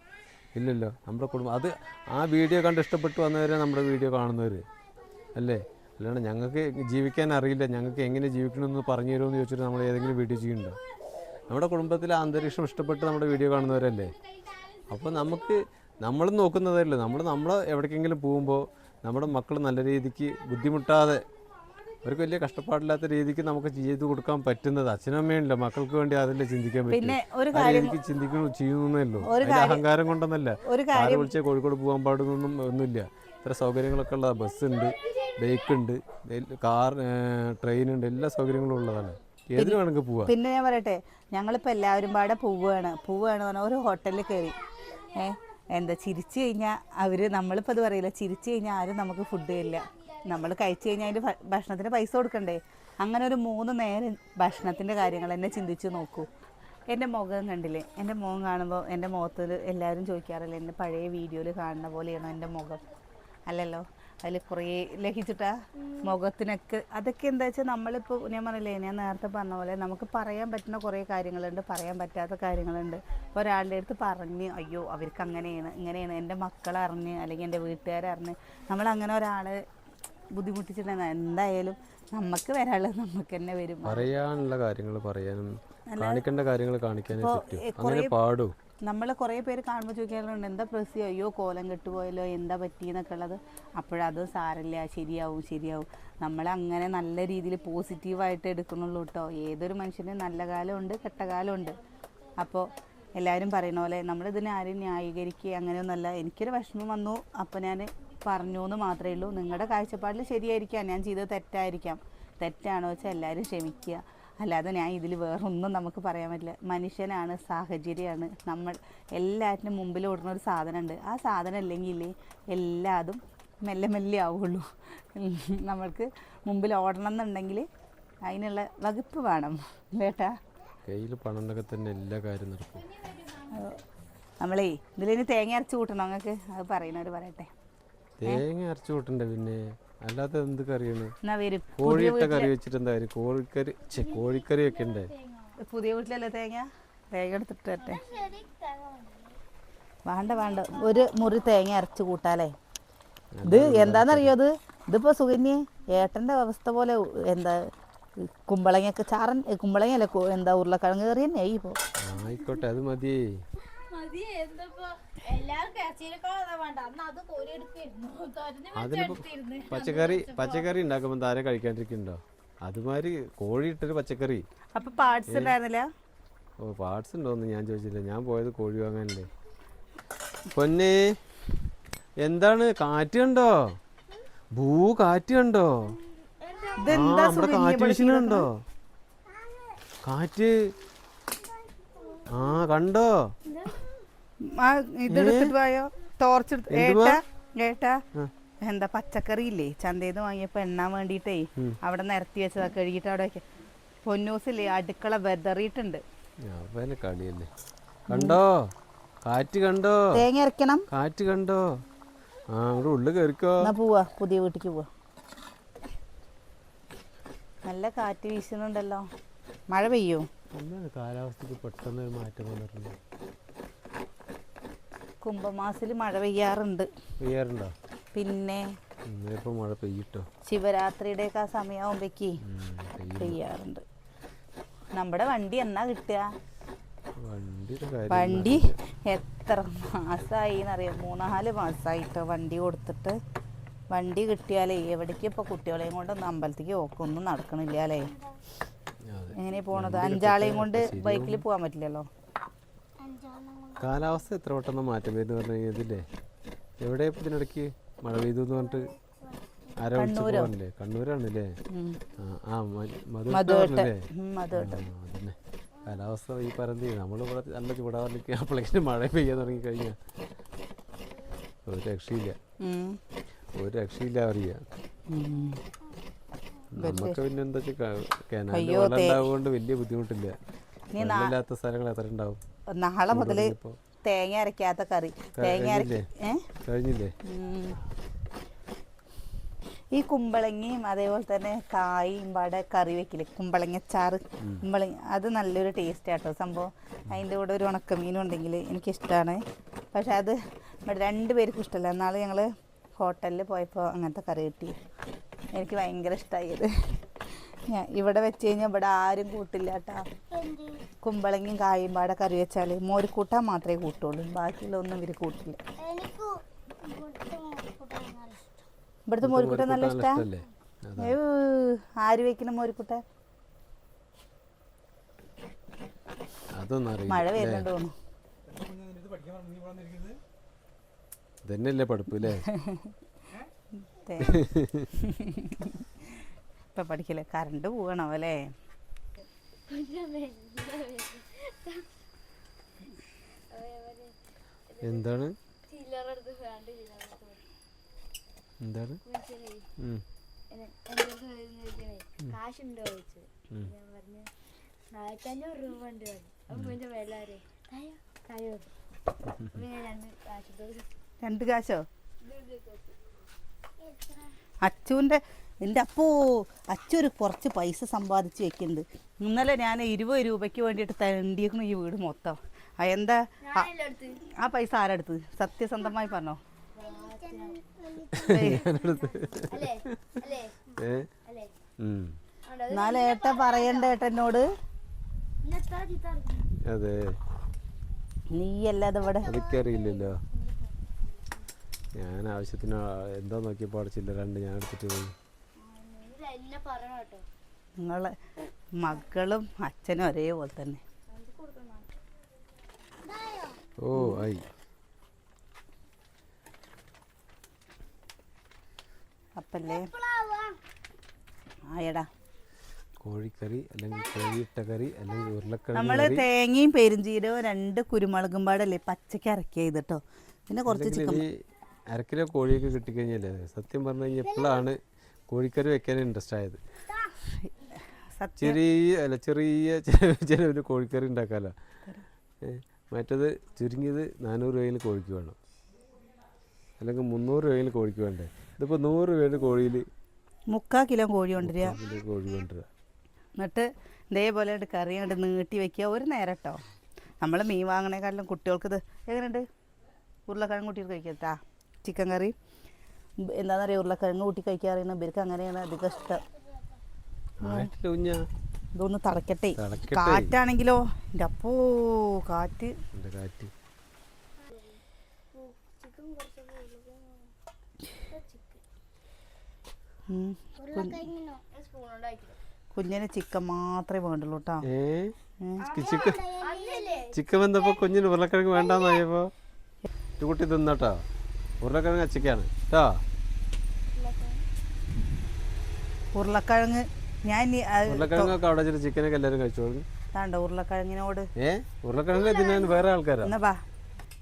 ഇല്ലല്ലോ. നമ്മുടെ കുടുംബം അത് ആ വീഡിയോ കണ്ട് ഇഷ്ടപ്പെട്ട് വന്നവരെ നമ്മുടെ വീഡിയോ കാണുന്നവർ അല്ലേ? അല്ലാണ്ട് ഞങ്ങൾക്ക് ജീവിക്കാൻ അറിയില്ല. ഞങ്ങൾക്ക് എങ്ങനെ ജീവിക്കണമെന്ന് പറഞ്ഞു തരുമെന്ന് ചോദിച്ചിട്ട് നമ്മൾ ഏതെങ്കിലും വീഡിയോ ചെയ്യുന്നുണ്ടോ? നമ്മുടെ കുടുംബത്തിലെ അന്തരീക്ഷം ഇഷ്ടപ്പെട്ട് നമ്മുടെ വീഡിയോ കാണുന്നവരല്ലേ? അപ്പോൾ നമുക്ക് നമ്മൾ നോക്കുന്നതല്ലേ. നമ്മൾ നമ്മൾ എവിടേക്കെങ്കിലും പോകുമ്പോൾ നമ്മുടെ മക്കൾ നല്ല രീതിക്ക് ബുദ്ധിമുട്ടാതെ അവർക്ക് വലിയ കഷ്ടപ്പാടില്ലാത്ത രീതിക്ക് നമുക്ക് ചെയ്തു കൊടുക്കാൻ പറ്റുന്നത് അച്ഛനും അമ്മയുണ്ടല്ലോ മക്കൾക്ക് വേണ്ടി അതല്ലേ ചിന്തിക്കാൻ പറ്റും രീതിക്ക് ചിന്തിക്കുന്നു ചെയ്യുന്നല്ലോ അഹങ്കാരം കൊണ്ടൊന്നല്ല. ആരെ വിളിച്ചാൽ കോഴിക്കോട് പോകാൻ പാടുന്നൊന്നും ഒന്നുമില്ല. ഇത്ര സൗകര്യങ്ങളൊക്കെ ഉള്ള ബസ് ഉണ്ട് ബൈക്ക് ഉണ്ട് കാർ ട്രെയിൻ ഉണ്ട് എല്ലാ സൗകര്യങ്ങളും ഉള്ളതാണ്. ഏതിന് വേണമെങ്കിൽ പോവാ. പിന്നെ ഞാൻ പറയട്ടെ ഞങ്ങളിപ്പോൾ എല്ലാവരും പാടെ പോവുകയാണ് പോവുകയാണ് പറഞ്ഞാൽ ഒരു ഹോട്ടലിൽ കയറി ഏ എന്താ ചിരിച്ചു കഴിഞ്ഞാൽ അവർ നമ്മളിപ്പോൾ അത് പറയില്ല ചിരിച്ചു കഴിഞ്ഞാൽ ആരും നമുക്ക് ഫുഡ് തരില്ല നമ്മൾ കഴിച്ചു കഴിഞ്ഞാൽ അതിന്റെ ഭക്ഷണത്തിന് പൈസ കൊടുക്കണ്ടേ? അങ്ങനെ ഒരു മൂന്ന് നേരം ഭക്ഷണത്തിന്റെ കാര്യങ്ങൾ എന്നെ ചിന്തിച്ച് നോക്കൂ. എന്റെ മുഖം കണ്ടില്ലേ? എന്റെ മുഖം കാണുമ്പോൾ എന്റെ മുഖത്തിൽ എല്ലാവരും ചോദിക്കാറില്ല എന്റെ പഴയ വീഡിയോയിൽ കാണുന്ന പോലെയാണോ എന്റെ മുഖം? അല്ലല്ലോ? അതിൽ കുറേ ലഹിച്ചിട്ടാ മുഖത്തിനൊക്കെ. അതൊക്കെ എന്താ വെച്ചാൽ നമ്മളിപ്പോൾ ഞാൻ പറഞ്ഞില്ലേ ഞാൻ നേരത്തെ പറഞ്ഞ പോലെ നമുക്ക് പറയാൻ പറ്റുന്ന കുറേ കാര്യങ്ങളുണ്ട് പറയാൻ പറ്റാത്ത കാര്യങ്ങളുണ്ട്. ഇപ്പോൾ ഒരാളുടെ അടുത്ത് പറഞ്ഞ് അയ്യോ അവർക്ക് അങ്ങനെയാണ് ഇങ്ങനെയാണ് എന്റെ മക്കൾ അറിഞ്ഞ് അല്ലെങ്കിൽ എന്റെ വീട്ടുകാരറിഞ്ഞ്. നമ്മളങ്ങനെ ഒരാളെ ബുദ്ധിമുട്ടിച്ചിട്ടുണ്ടെങ്കിൽ എന്തായാലും നമുക്ക് വരാനുള്ളത് നമുക്ക് തന്നെ വരും. പറയാനുള്ള കാര്യങ്ങൾ പറയാനും കാണിക്കേണ്ട കാര്യങ്ങൾ കാണിക്കാനേ പറ്റൂ. അങ്ങനെ പാടൂ. നമ്മൾ കുറേ പേര് കാണുമ്പോൾ ചോദിക്കാറുണ്ട് എന്താ പ്രസി? അയ്യോ കോലം കെട്ടുപോയല്ലോ എന്താ പറ്റിയെന്നൊക്കെ ഉള്ളത്? അപ്പോഴത് സാരല്ല ശരിയാവും ശരിയാവും. നമ്മൾ അങ്ങനെ നല്ല രീതിയിൽ പോസിറ്റീവായിട്ട് എടുക്കുന്നുള്ളൂ കേട്ടോ ഏതൊരു മനുഷ്യനും നല്ല കാലമുണ്ട് കെട്ട കാലമുണ്ട് അപ്പോൾ എല്ലാവരും പറയുന്ന പോലെ നമ്മളിതിനെ ആരും ന്യായീകരിക്കുക അങ്ങനെയൊന്നുമല്ല. എനിക്കൊരു വിഷമം വന്നു. അപ്പോൾ ഞാൻ പറഞ്ഞു എന്ന് മാത്രമേ ഉള്ളൂ. നിങ്ങളുടെ കാഴ്ചപ്പാടിൽ ശരിയായിരിക്കാം. ഞാൻ ചെയ്തത് തെറ്റായിരിക്കാം. തെറ്റാണോ വെച്ചാൽ എല്ലാവരും ക്ഷമിക്കുക. അല്ലാതെ ഞാൻ ഇതിൽ വേറൊന്നും നമുക്ക് പറയാൻ പറ്റില്ല. മനുഷ്യനാണ് സാഹചര്യമാണ്. നമ്മൾ എല്ലാറ്റിനും മുമ്പിൽ ഓടുന്ന ഒരു സാധനമുണ്ട്. ആ സാധനം ഇല്ലെങ്കിൽ എല്ലാതും മെല്ലെ മെല്ലെ ആവുള്ളൂ. നമ്മൾക്ക് മുമ്പിൽ ഓടണം എന്നുണ്ടെങ്കിൽ അതിനുള്ള വകുപ്പ് വേണം. കേട്ടാ? കയ്യിൽ പണമുണ്ടൊക്കെ തന്നെ എല്ലാ കാര്യം നടക്കും. നമ്മളേ ഇതിലിനി തേങ്ങ അരച്ച് കൂട്ടണം നിങ്ങൾക്ക് അത് പറയുന്നവർ പറയട്ടെ. തേങ്ങ അരച്ചു കൂട്ടണ്ടേ പിന്നെ? അല്ലാതെ എന്ത് കറിയാണ്? കോഴിയിട്ട കറി വെച്ചിട്ട് എന്തായാലും കോഴിക്കറി കോഴിക്കറി ഒക്കെ ഉണ്ട് പുതിയ വീട്ടിലല്ലേ തേങ്ങ? തേങ്ങ എടുത്തിട്ട് വരട്ടെ. വേണ്ട വേണ്ട. ഒരു മുറി തേങ്ങ അരച്ച് കൂട്ടാലേ. ഇത് എന്താണെന്നറിയോ ഇത് ഇതിപ്പോൾ സുകന്യ ഏട്ടന്റെ അവസ്ഥ പോലെ എന്താ കുമ്പളങ്ങയൊക്കെ ചാറൻ കുമ്പളങ്ങ അല്ലേ എന്താ ഉരുളക്കിഴങ്ങ് കറി തന്നെ ഇപ്പോൾ ആയിക്കോട്ടെ അത് മതി മതി എന്തപ്പോ? എല്ലാവർക്കും ഇറച്ചിയിലൊക്കെ വേണ്ട. അന്ന് അത് കോരി എടുത്തിരുന്നു തൊരഞ്ഞു അതിനിപ്പോ പച്ചക്കറി പച്ചക്കറി ഉണ്ടാക്കുമ്പോൾ താരം കഴിക്കാണ്ടിരിക്കുന്നുണ്ടോ അതുമാതിരി കോഴി ഇട്ടൊരു പച്ചക്കറി. അപ്പൊ പാർട്സ് ഉണ്ടായിരുന്നില്ല? ഓ പാർട്സ് ഉണ്ടോന്ന് ഞാൻ ചോദിച്ചില്ല. ഞാൻ പോയത് കോഴി വാങ്ങാനല്ലേ. പൊന്നെ എന്താണ്? കാറ്റ് കണ്ടോ? ഭൂ കാറ്റ് കണ്ടോ? ഇതെന്താ നമ്മുടെ കാറ്റ് ഉണ്ടോ കാറ്റ്. ആ കണ്ടോ? ഇതെടുത്തിട്ട് പോയോ ടോർച്ച്? ഏട്ടാ ഏട്ടാ എന്താ പച്ചക്കറി ഇല്ലേ ചന്തയിൽ നിന്ന് വാങ്ങിയപ്പോ എണ്ണാൻ വേണ്ടിട്ടേ അവിടെ നിരത്തി വെച്ചതാ കഴുകിട്ട് അവിടെ വെക്കാം. പൊന്നൂസില്ലേ അടുക്കള വെതറിയിട്ടുണ്ട്. കണ്ടോ? കാറ്റ് കണ്ടോ? തേങ്ങ ഇറക്കണം കാറ്റ് കണ്ടോ? ആ ഉള്ളിൽ കയറിക്കോ പോവാ പുതിയ വീട്ടിക്ക് പോവാ. നല്ല കാറ്റ് വീശുന്നുണ്ടല്ലോ. മഴ പെയ്യോ? കാലാവസ്ഥ കാലാവസ്ഥക്ക് പെട്ടെന്ന് ഒരു മാറ്റം വന്നിട്ടുണ്ട്? കുംഭമാസത്തിൽ മഴ പെയ്യാറുണ്ട്. പെയ്യാറുണ്ടോ? പിന്നെ ഇന്നിപ്പോ മഴ പെയ്യിട്ടോ? ശിവരാത്രിയുടെ ഒക്കെ ആ സമയമാകുമ്പോഴേക്ക്. പെയ്യാറുണ്ട്. നമ്മുടെ വണ്ടി എന്നാ കിട്ടുക? വണ്ടി എത്ര മാസമായി എന്നറിയാം മൂന്നാൽ മാസായിട്ടോ വണ്ടി കൊടുത്തിട്ട്. വണ്ടി കിട്ടിയാലേ എവിടേക്ക് ഇപ്പൊ കുട്ടികളെയും കൊണ്ട് ഒന്ന് അമ്പലത്തേക്ക് ഓക്കൊന്നും നടക്കണില്ല അല്ലേ? അതെ. എങ്ങനെ പോണത്? അഞ്ചാളെയും കൊണ്ട് ബൈക്കിൽ പോകാൻ പറ്റില്ലല്ലോ? കാലാവസ്ഥ എത്ര പെട്ടെന്ന് മാറ്റം വരുന്നു പറഞ്ഞു കഴിഞ്ഞാൽ ഇതില്ലേ എവിടെ ഇതിനിടയ്ക്ക് മഴ പെയ്തു എന്ന് പറഞ്ഞിട്ട് ആരാ വിളിച്ചു പോകാനല്ലേ കണ്ണൂരാണല്ലേ? ആ ആ മധു മധുവേട്ടൻ പറഞ്ഞല്ലേ ഉം, മധുവേട്ടൻ അതന്നെ. കാലാവസ്ഥ ഈ പറഞ്ഞ നമ്മളിവിടെ നല്ല ചൂടാവാറിലേക്ക് അപ്പോഴേക്കും മഴ പെയ്യാൻ തുടങ്ങി കഴിഞ്ഞാൽ ഒരു രക്ഷയില്ല. ഒരു രക്ഷയില്ല അറിയ. നമുക്ക് പിന്നെ എന്താ വെച്ചാൽ കിണറിൽ വെള്ളം ഉണ്ടാവുകൊണ്ട് വലിയ ബുദ്ധിമുട്ടില്ല. വെള്ളമില്ലാത്ത സ്ഥലങ്ങൾ എത്ര ഉണ്ടാവും? നാളെ മുതൽ ഇപ്പോ തേങ്ങ അരക്കാത്ത കറി. തേങ്ങ അരക്കി കഴിഞ്ഞില്ലേ? ഈ കുമ്പളങ്ങയും അതേപോലെ തന്നെ കായും പാടെ കറി വെക്കില്ലേ? കുമ്പളങ്ങച്ചാറ് കുമ്പളങ്ങ അത് നല്ലൊരു ടേസ്റ്റ് ആട്ടോ സംഭവം. അതിന്റെ കൂടെ ഒരു ഉണക്കമീനും ഉണ്ടെങ്കിൽ എനിക്കിഷ്ടമാണ് പക്ഷെ അത് ഇവിടെ രണ്ട് പേർക്കും ഇഷ്ടമല്ല. എന്നാൾ ഞങ്ങൾ ഹോട്ടലിൽ പോയപ്പോൾ അങ്ങനത്തെ കറി കിട്ടി. എനിക്ക് ഭയങ്കര ഇഷ്ടമായി അത്. ഞാൻ ഇവിടെ വെച്ച് കഴിഞ്ഞാൽ ഇവിടെ ആരും കൂട്ടില്ല കേട്ടാ കുമ്പളങ്ങയും കായും പാടെ കറി വെച്ചാൽ മോര് കൂട്ടാൻ മാത്രമേ കൂട്ടുള്ളൂ. ബാക്കിയുള്ള ഒന്നും ഇവർ കൂട്ടില്ല. എനിക്ക് ഇവിടുത്തെ മോരിക്കൂട്ട നല്ല. ഏവ്, ആര് വെക്കുന്ന മോരിക്കൂട്ട മഴ? വരുന്നുണ്ട് തോന്നുന്നു. പഠിപ്പ് അല്ലേ. ഇപ്പൊ പഠിക്കില്ല കറണ്ട് പോകണോ അല്ലേ എന്താണ്? എന്താണ് കാശുണ്ടോ ചോദിച്ചു. ഞാൻ പറഞ്ഞു നാളത്തഞ്ഞൂറ് രൂപ ഉണ്ട് അപ്പൊ തായോ രണ്ട് കാശോ? അച്ചുവിന്റെ എന്റെ അപ്പോ അച്ഛൊരു കുറച്ച് പൈസ സമ്പാദിച്ച് വെക്കുന്നുണ്ട്. ഇന്നലെ ഞാൻ ഇരുപത് രൂപയ്ക്ക് വേണ്ടിയിട്ട് തണ്ടിയേക്കണു ഈ വീട് മൊത്തം. ആ എന്താ? ആ- പൈസ ആരെടുത്ത് സത്യസന്ധമായി പറഞ്ഞോ. അല്ലേ? അല്ലേ? ഏ? അല്ലേ? ഉം. എന്നാലും ഏട്ടൻ പറയണ്ട ഏട്ടനോട്? അതെ. നീ അല്ലാതെ ഇവിടെ. അറിയില്ലല്ലോ ഞാൻ ആവശ്യത്തിന് എന്താ നോക്കിയപ്പോ നോക്കിയപ്പോൾ രണ്ട് ചില്ലറണ്ട് ഞാൻ എടുത്തിട്ട് പോയി ഇത് എന്നെ പറയണം കേട്ടോ നിങ്ങളെ മക്കളും അച്ഛനും ഒരേപോലെ തന്നെ. ഓ ആയി. അപ്പല്ലേ? ആയടാ കോഴിക്കറി അല്ലെങ്കിൽ കോഴിയിട്ട കറി അല്ലെങ്കിൽ ഉരുളക്കിഴങ്ങ് നമ്മൾ കറി. തേങ്ങയും പെരുംജീരകവും രണ്ട് കുരുമുളകും പാടല്ലേ? പച്ചക്ക് ഇറക്കി കേട്ടോ പിന്നെ കുറച്ച് ചിക്കൻ അരക്കിലോ കോഴിയൊക്കെ കിട്ടിക്കഴിഞ്ഞാലേ സത്യം പറഞ്ഞു കഴിഞ്ഞാൽ എപ്പോഴാണ് കോഴിക്കറി വെക്കാൻ ഇൻട്രസ്റ്റ് ആയത്. ചെറിയ അല്ല ചെറിയ ചെലവ്- ചെലവിൽ കോഴിക്കറി ഉണ്ടാക്കാമല്ലോ മറ്റത് ചുരുങ്ങിയത് നാനൂറ് രൂപയിൽ കോഴിക്ക് വേണം. അല്ലെങ്കിൽ മുന്നൂറ് രൂപയിൽ കോഴിക്ക് വേണ്ടേ. ഇതിപ്പോൾ നൂറ് രൂപയുടെ കോഴിയിൽ മുക്കാൽ കിലോ കോഴി കൊണ്ടുവരിക. കോഴി കൊണ്ടുവരിക. എന്നിട്ട് ഇതേപോലെ കറി കണ്ട് നീട്ടി വെക്കുക. ഒരു നേരം കേട്ടോ നമ്മൾ മീൻ വാങ്ങണേക്കാളും കുട്ടികൾക്ക് ഇത് എങ്ങനെയുണ്ട്? ഉരുളക്കിഴങ്ങ് കുട്ടികൾക്ക് കഴിക്കട്ടാ ചിക്കൻ കറി? ബ- എന്താണെന്ന് അറിയാം ഉരുളക്കിഴങ്ങ് കൂട്ടി കഴിക്കാറിയുന്ന ഇവർക്ക് അങ്ങനെയാണ് അധികം ഇഷ്ടം. ഇതൊന്ന് തടക്കട്ടെ. കാറ്റാണെങ്കിലോ എന്റെ അപ്പോ കാറ്റ്. കുഞ്ഞിന് ചിക്കൻ മാത്രമേ വേണ്ടുള്ളൂ കേട്ടോ. ചിക്കൻ ചിക്കൻ വന്നപ്പോ കുഞ്ഞിന് ഉരുളക്കിഴങ്ങ് വേണ്ടാന്നായപ്പോ കുട്ടി തിന്നട്ടോ. ഉരുളക്കിഴങ്ങ് ചിക്കാണ് കേട്ടോ ഉരുളക്കിഴങ്ങ്. ഞാൻ ഉരുളക്കിഴങ്ങൊക്കെ അവിടെ വെച്ചിട്ട് ചിക്കനൊക്കെ എല്ലാവരും കഴിച്ചോളൂ താണ്ട ഉരുളക്കിഴങ്ങിനോട്. ഏ? ഉരുളക്കിഴങ്ങ് തിന്നാൻ വേറെ ആൾക്കാരാ?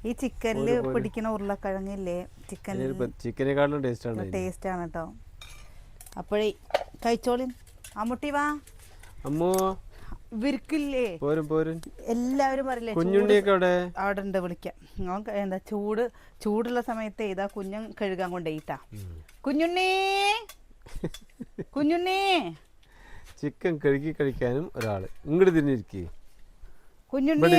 ഈ ചിക്കനിൽ പിടിക്കുന്ന ഉരുളക്കിഴങ്ങില്ലേ? ചിക്കൻ ചിക്കനേക്കാളും ടേസ്റ്റ് ആണ്. ടേസ്റ്റ് ആണ് കേട്ടോ. അപ്പോഴേ കഴിച്ചോളിൻ. അമ്മുട്ടി വാ. അമ്മോ. ഇവർക്കില്ലേ പോരും പോരും. എല്ലാവരും പറയില്ലേ കുഞ്ഞുണ്ണിയൊക്കെ അവിടെ അവിടെ ഉണ്ട് വിളിക്കാം എന്താ ചൂട് ചൂടുള്ള സമയത്ത് ഇതാ കുഞ്ഞൻ കഴുകാൻ കൊണ്ടേയിട്ടാ. കുഞ്ഞുണ്ണി! കുഞ്ഞുണ്ണി. ചിക്കൻ കഴുകി കഴിക്കാനും ഒരാൾ. ഇങ്ങോട്ട് തിരിഞ്ഞിരിക്കേ കുഞ്ഞുണ്ണി.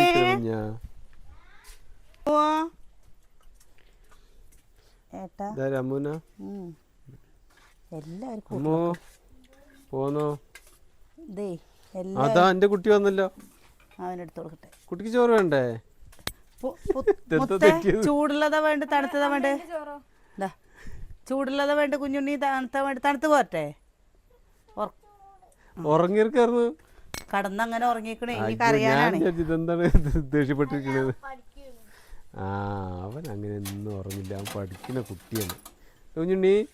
എല്ലാവർക്കും പോന്നോ. അതാ എന്റെ കുട്ടി വന്നല്ലോ. അവനെടുത്ത് കൊടുക്കട്ടെ. കുട്ടിക്ക് ചോറ് വേണ്ടേ? ചൂടുള്ളതാ വേണ്ട തണുത്തതാ വേണ്ടേ ചൂടുള്ളതാ വേണ്ട കുഞ്ഞുണ്ണി തണുത്ത വേണ്ട തണുത്ത് പോരട്ടെ. ഉറ- കടന്ന് കടന്നങ്ങനെ ഉറങ്ങിക്കണേ എനിക്ക് വിചാരിച്ചു ദേഷ്യപ്പെട്ടിരിക്കുന്നത് ആ അവൻ അങ്ങനെ ഒന്നും ഉറങ്ങില്ല. അവൻ പഠിക്കുന്ന കുട്ടിയാണ്. കുഞ്ഞുണ്ണി.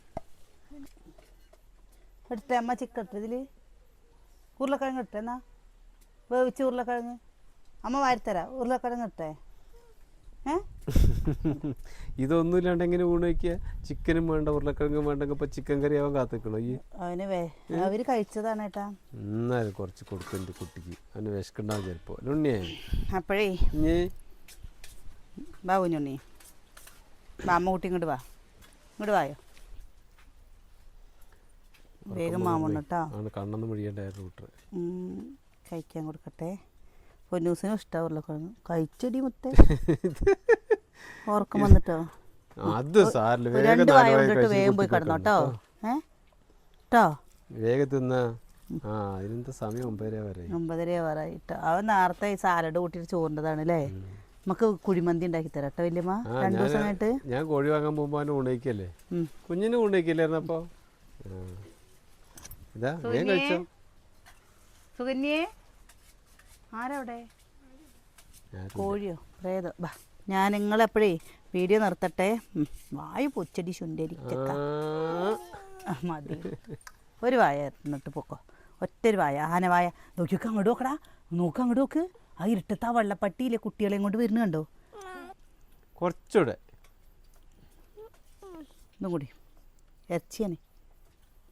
എടുത്തേ അമ്മ ചിക്കൻ ഇട്ടേ ഇതിൽ. ഉരുളക്കിഴങ്ങ് ഇട്ടേ എന്നാ. വേവിച്ച് ഉരുളക്കിഴങ്ങ്. അമ്മ വാരിത്തരാ. ഉരുളക്കിഴങ്ങ് ഇട്ടേ. ഇതൊന്നും ഇല്ലാണ്ട് എങ്ങനെ ഊണ് വയ്ക്കുക ചിക്കനും വേണ്ട ഉരുളക്കിഴങ്ങും വേണ്ടെങ്കിൽ ഇപ്പൊ ചിക്കൻ കറി ആവാൻ കാത്തിക്കണോ ഈ? അവന് അവർ കഴിച്ചതാണ് ഏട്ടാ. എന്നാലും കുറച്ച് കൊടുക്കും എന്റെ കുട്ടിക്ക്. അവന് വിശക്കുണ്ടാവും ചിലപ്പോ. ലുണ്ണിയായി അപ്പോഴേ. വാ കുഞ്ഞുണ്ണി വാ അമ്മ കുട്ടി ഇങ്ങോട്ട് വാ. ഇങ്ങോട്ട് വായോ? വേഗം മാമണ്ണ് കേട്ടോ. കണ്ണൊന്നും മുഴിയണ്ടായിരുന്നു കഴിക്കാൻ കൊടുക്കട്ടെ. പൊന്നൂസിനും ഇഷ്ടമാണ് ഉരുളക്കിഴങ്ങ് കഴിച്ചടി മുത്തേ. ഓർക്കം വന്നിട്ടോ? അത് സാറില്ല രണ്ട് വായ കൊണ്ടിട്ട് വേഗം പോയി കുട്ടി കിടന്നോ കിടന്നു. കേട്ടോ ഏ? കേട്ടോ വേഗം തിന്ന. ആ അതിനെന്താ സമയം ഒമ്പതര അവൻ നേരത്തെ സാലഡ് കൂട്ടിയിട്ട് ചോറിന്റെതാണ് അല്ലേ നമുക്ക് കുഴിമന്തി ഉണ്ടാക്കി തരാം കേട്ടോ വല്യമ്മ. രണ്ടു ദിവസം ഞാൻ കഴിഞ്ഞിട്ട് ഞാൻ കോഴി വാങ്ങാൻ പോകുമ്പോ അവന് ഉണയിക്കല്ലേ കുഞ്ഞിനെ ഉണയിക്കില്ലായിരുന്നു അപ്പൊ? ഇതാ വേഗം കഴിച്ചോ. സുകന്യേ ആരവിടെ? കോഴിയോ? പ്രേതോ? ബാ ഞാൻ നിങ്ങളെപ്പോഴേ വീഡിയോ നിർത്തട്ടെ. വായു പൊച്ചടി ശുണ്ടരിക്ക മതി. ഒരു വായ എന്നിട്ട് പൊക്കോ. ഒറ്റൊരു വായ ആന വായ. നോക്കിയൊക്കെ അങ്ങോട്ട് നോക്കടാ. നോക്ക് അങ്ങോട്ട് നോക്ക്. ആ ഇരുട്ടത്ത് ആ വെള്ളപ്പട്ടിയിലെ കുട്ടികളെ കൊണ്ട് വരുന്ന കണ്ടോ? കുറച്ചുകൂടെ. ഇതും കൂടി. ഇറച്ചിയാണ്.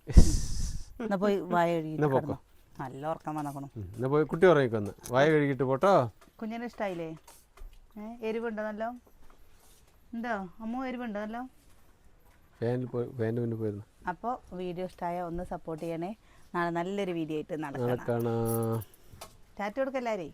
എന്നാ പോയി വായ കഴുകി. നല്ല ഉറക്കം വന്നു എന്നാ പോയി കുട്ടി ഉറങ്ങിക്കൊന്ന് വായ കഴുകിട്ട് പോട്ടോ. കുഞ്ഞിന് ഇഷ്ടായില്ലേ? ഏഹ് എരിവുണ്ടോ നല്ലോ? ഉണ്ടോ? അമ്മ എരിവുണ്ടോ നല്ലോ? ഫാനിൽ പോയി ഫാനിന് മുന്നിൽ പോയിരുന്നു. അപ്പോൾ വീഡിയോ ഇഷ്ടമായ ഒന്ന് സപ്പോർട്ട് ചെയ്യണേ. നാളെ നല്ലൊരു വീഡിയോ ആയിട്ട് നടക്കണം. കാണാ. ടാറ്റ കൊടുക്കല്ലാരേ